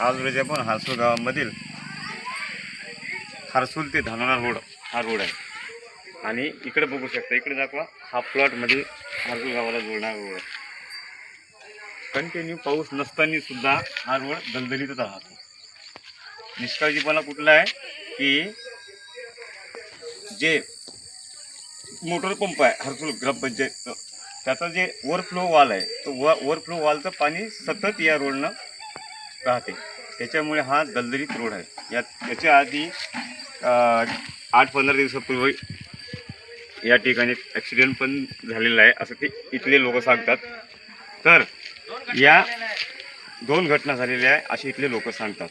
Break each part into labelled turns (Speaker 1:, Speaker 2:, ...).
Speaker 1: आज रोजी आपण हारसूल गावामधील हारसूल ते धानोरा रोड हा रोड आहे. आणि इकडे बघू शकता इकडे दाखवा हा प्लॉटमध्ये हारसूल गावाला जोडणारा रोड आहे. कंटिन्यू पाऊस नसताना सुद्धा हा रोड दलदलीतच राहतो. निष्काळजीपणा कुठला आहे की जे मोटर पंप आहे हरसूल ग्रामपंचायत त्याचा जे ओव्हरफ्लो वॉल आहे तो व ओव्हरफ्लो वॉलचं पाणी सतत या रोडनं राहते. त्याच्यामुळे हा दलदलीत रोड आहे. यात याच्या आधी आठ पंधरा दिवसापूर्वी या ठिकाणी ॲक्सिडेंट पण झालेला आहे असं ते इथले लोक सांगतात. तर या दोन घटना झालेल्या आहे असे इथले लोक सांगतात.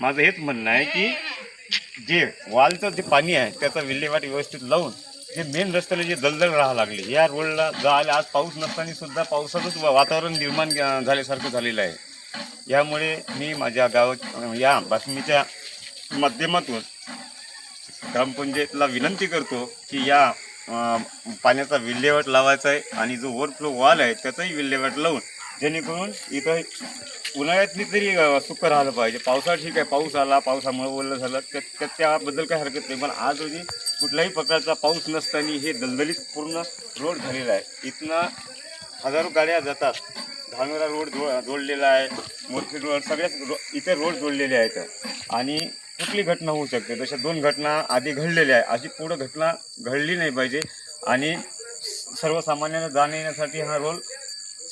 Speaker 1: माझं हेच म्हणणं आहे की जे वालचं जे पाणी आहे त्याचा विल्हेवाट व्यवस्थित लावून जे मेन रस्त्याला जे दलदल राहा लागले या रोडला जायला आज पाऊस नसताना सुद्धा पावसाचंच वातावरण निर्माण झाल्यासारखं झालेलं आहे. यामुळे मी माझ्या गावात या बातमीच्या माध्यमातून ग्रामपंचायतला विनंती करतो की या पाण्याचा विल्हेवाट लावायचा आहे आणि जो ओव्हरफ्लो वॉल आहे त्याचाही विल्हेवाट लावून जेणेकरून इथं उन्हाळ्यातली तरी सुख राहिलं पाहिजे. पावसाळा ठीक आहे पाऊस आला पावसामुळे ओलं झालं त्या त्या- त्याबद्दल काही हरकत नाही. पण आज रोजी कुठल्याही प्रकारचा पाऊस नसताना हे दलदलीत पूर्ण रोड झालेला आहे. इथनं हजारो गाड्या जातात. धानोरा रोड जो जोडलेला आहे. मोठी रोड सगळ्याच रो इथे रोड जोडलेले आहेत. आणि कुठली घटना होऊ शकते? तशा दोन घटना आधी घडलेल्या आहे अशी पुढं घटना घडली नाही पाहिजे. आणि सर्वसामान्यांना जाण येण्यासाठी हा रोल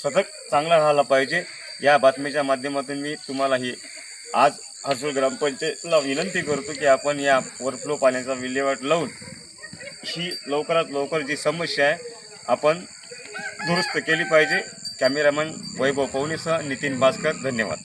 Speaker 1: सतत चांगला राहिला पाहिजे. या बातमीच्या माध्यमातून मी तुम्हाला ही आज हर्सूल ग्रामपंचायतला विनंती करतो की आपण या ओव्हरफ्लो पाण्याचा विल्हेवाट लावून ही लवकरात लवकर जी समस्या आहे आपण दुरुस्त केली पाहिजे. कॅमेरामन वैभव पवनीसह नितीन भास्कर धन्यवाद.